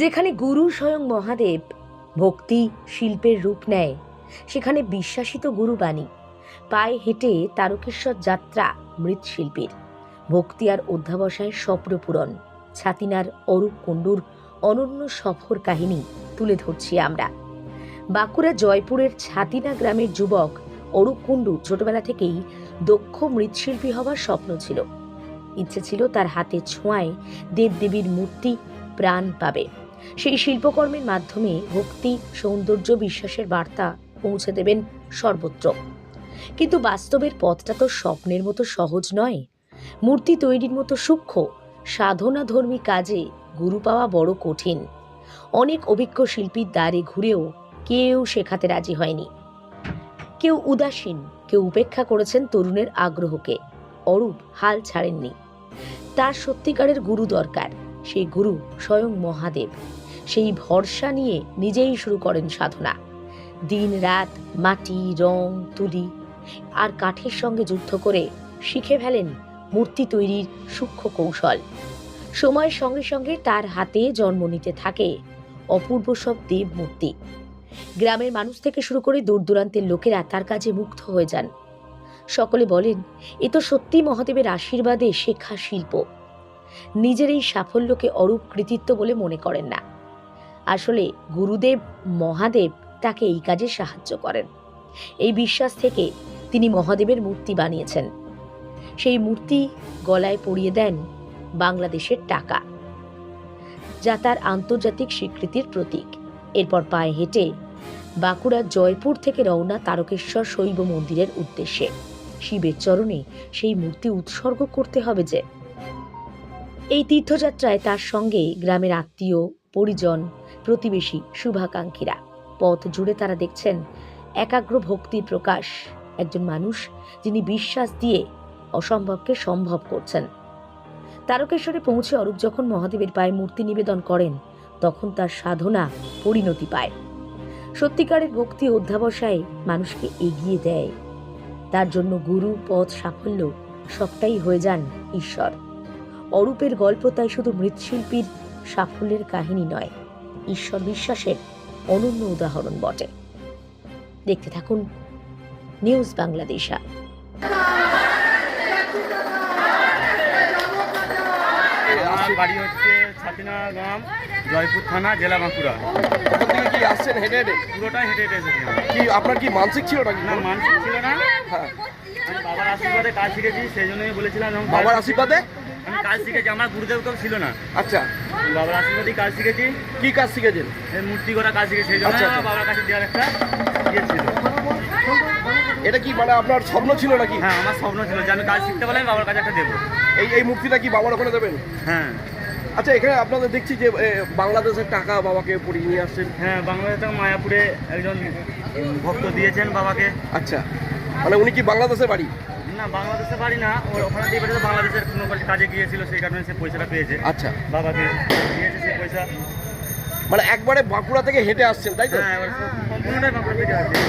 যেখানে গুরু স্বয়ং মহাদেব ভক্তি শিল্পের রূপ নেয়, সেখানে বিশ্বাসিত গুরুবাণী, পায়ে হেঁটে তারকেশ্বর যাত্রা মৃৎশিল্পীর, ভক্তি আর অধ্যাবসায় স্বপ্নপূরণ ছাতিনার অরূপ কুণ্ডুর অনন্য সফর কাহিনী তুলে ধরছি আমরা। বাঁকুড়া জয়পুরের ছাতিনা গ্রামের যুবক অরূপ কুণ্ডু ছোটবেলা থেকেই দক্ষ মৃৎশিল্পী হওয়ার স্বপ্ন ছিল। ইচ্ছে ছিল তার হাতে ছোঁয়ায় দেবদেবীর মূর্তি প্রাণ পাবে। সেই শিল্পকর্মের মাধ্যমে ভক্তি, সৌন্দর্য, বিশ্বাসের বার্তা পৌঁছে দেবেন সর্বত্র। কিন্তু বাস্তবের পথটা তো স্বপ্নের মতো সহজ নয়। মূর্তি তৈরির মতো সূক্ষ্ম, সাধনাধর্মী কাজে গুরু পাওয়া বড় কঠিন। অনেক অভিজ্ঞ শিল্পীর দ্বারে ঘুরেও কেউ শেখাতে রাজি হয়নি। কেউ উদাসীন, কেউ উপেক্ষা করেছেন তরুণের আগ্রহকে। অরূপ হাল ছাড়েননি। তার সত্যিকারের গুরু দরকার। সেই গুরু স্বয়ং মহাদেব। সেই ভরসা নিয়ে নিজেই শুরু করেন সাধনা। দিন রাত মাটি, রং, তুলি আর কাঠের সঙ্গে যুদ্ধ করে শিখে ফেলেন মূর্তি তৈরির সূক্ষ্ম কৌশল। সময়ের সঙ্গে সঙ্গে তার হাতে জন্ম নিতে থাকে অপূর্ব সব দেব মূর্তি। গ্রামের মানুষ থেকে শুরু করে দূর দূরান্তের লোকেরা তার কাজে মুগ্ধ হয়ে যান। সকলে বলেন, এ তো সত্যি মহাদেবের আশীর্বাদে শেখা শিল্প। নিজের এই সাফল্যকে অরূপ কৃতিত্ব বলে মনে করেন না। আসলে গুরুদেব, মহাদেব তাকে এই কাজে সাহায্য করেন। এই বিশ্বাস থেকে তিনি মহাদেবের মূর্তি বানিয়েছেন। সেই মূর্তি গলায় পরিয়ে দেন বাংলাদেশের টাকা। যা তার আন্তর্জাতিক স্বীকৃতির প্রতীক। এরপর পায়ে হেঁটে বাঁকুড়ার জয়পুর থেকে রওনা তারকেশ্বর শৈব মন্দিরের উদ্দেশ্যে। শিবের চরণে সেই মূর্তি উৎসর্গ করতে হবে যে এই তীর্থযাত্রায় তার সঙ্গে গ্রামের আত্মীয়, পরিজন, প্রতিবেশী, শুভাকাঙ্ক্ষীরা। পথ জুড়ে তারা দেখছেন একাগ্র ভক্তির প্রকাশ। একজন মানুষ যিনি বিশ্বাস দিয়ে অসম্ভবকে সম্ভব করছেন। তারকেশ্বরে পৌঁছে অরূপ যখন মহাদেবের পায়ে মূর্তি নিবেদন করেন, তখন তার সাধনা পরিণতি পায়। সত্যিকারের ভক্তি অধ্যাবসায় মানুষকে এগিয়ে দেয়। তার জন্য গুরু, পথ, সাফল্য সবটাই হয়ে যান ঈশ্বর। অরূপের গল্প তাই শুধু মৃৎশিল্পীর সাফল্যের কাহিনী নয় ঈশ্বর বিশ্বাসের অনন্য উদাহরণ বটে। দেখতে থাকুন নিউজ বাংলাদেশা আমার বাড়ি হচ্ছে ছাতিনা গ্রাম জয়পুর থানা জেলা বাঁকুড়া। কি আসছেন হেঁটে হেঁটে? পুরোটাই হেঁটে হেঁটে এসেছিলাম। কি আপনার কি মানসিক ছিল নাকি? না মানসিক ছিল না। হ্যাঁ। বাবার আশীর্বাদে কাজ শিখেছি সেই জন্যই বলেছিলাম বাবার আশীর্বাদে? কাজ শিখেছি আমার গুরুদেব কেউ ছিল না। আচ্ছা। বাবার আশীর্বাদেই কাজ শিখেছি। কি কাজ শিখেছেন? এই মূর্তি করা কাজ শিখেছি সেই জন্য আচ্ছা, আচ্ছা। বাবার কাছে দেওয়ার একটা ইয়ে ছিল। এটা কি মানে আপনার স্বপ্ন ছিল নাকি? হ্যাঁ আমার স্বপ্ন ছিল যে আমি কাজ শিখতে পারলে আমি বাবার কাছে একটা দেবো। এই এই মূর্তিটা কি বাবার ওখানে দেবেন? হ্যাঁ। আচ্ছা এখানে আপনাদের দেখছি যে বাংলাদেশের টাকা বাবাকে পড়িয়ে নিয়ে আসছেন। হ্যাঁ বাংলাদেশ থেকে মায়াপুরে একজন ভক্ত দিয়েছেন বাবাকে। আচ্ছা। মানে উনি কি বাংলাদেশের বাড়ি? না বাংলাদেশে বাড়ি না ওর ওখানে দিয়ে বাংলাদেশের কোনো কাজে গিয়েছিল সেই কারণে সে পয়সাটা পেয়েছে। আচ্ছা। দিয়েছে সেই পয়সা। মানে একবারে বাঁকুড়া থেকে হেঁটে আসছেন তাই তো? হ্যাঁ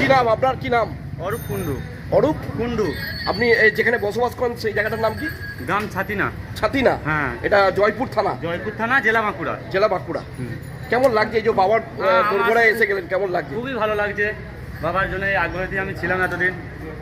কি নাম আপনার? কি নাম? অরূপ কুণ্ডু। অরূপ? কুণ্ডু। আপনি যেখানে বসবাস করেন সেই জায়গাটার নাম কি? গ্রাম ছাতিনা। ছাতিনা? হ্যাঁ। এটা জয়পুর থানা? জয়পুর থানা জেলা বাঁকুড়া। জেলা বাঁকুড়া। কেমন লাগছে এই যে বাবার হ্যাঁ, এসে গেলেন কেমন লাগছে? খুবই ভালো লাগছে। বাবার জন্য আগ্রহ দিয়ে আমি ছিলাম এতদিন।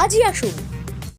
আজই আসুন।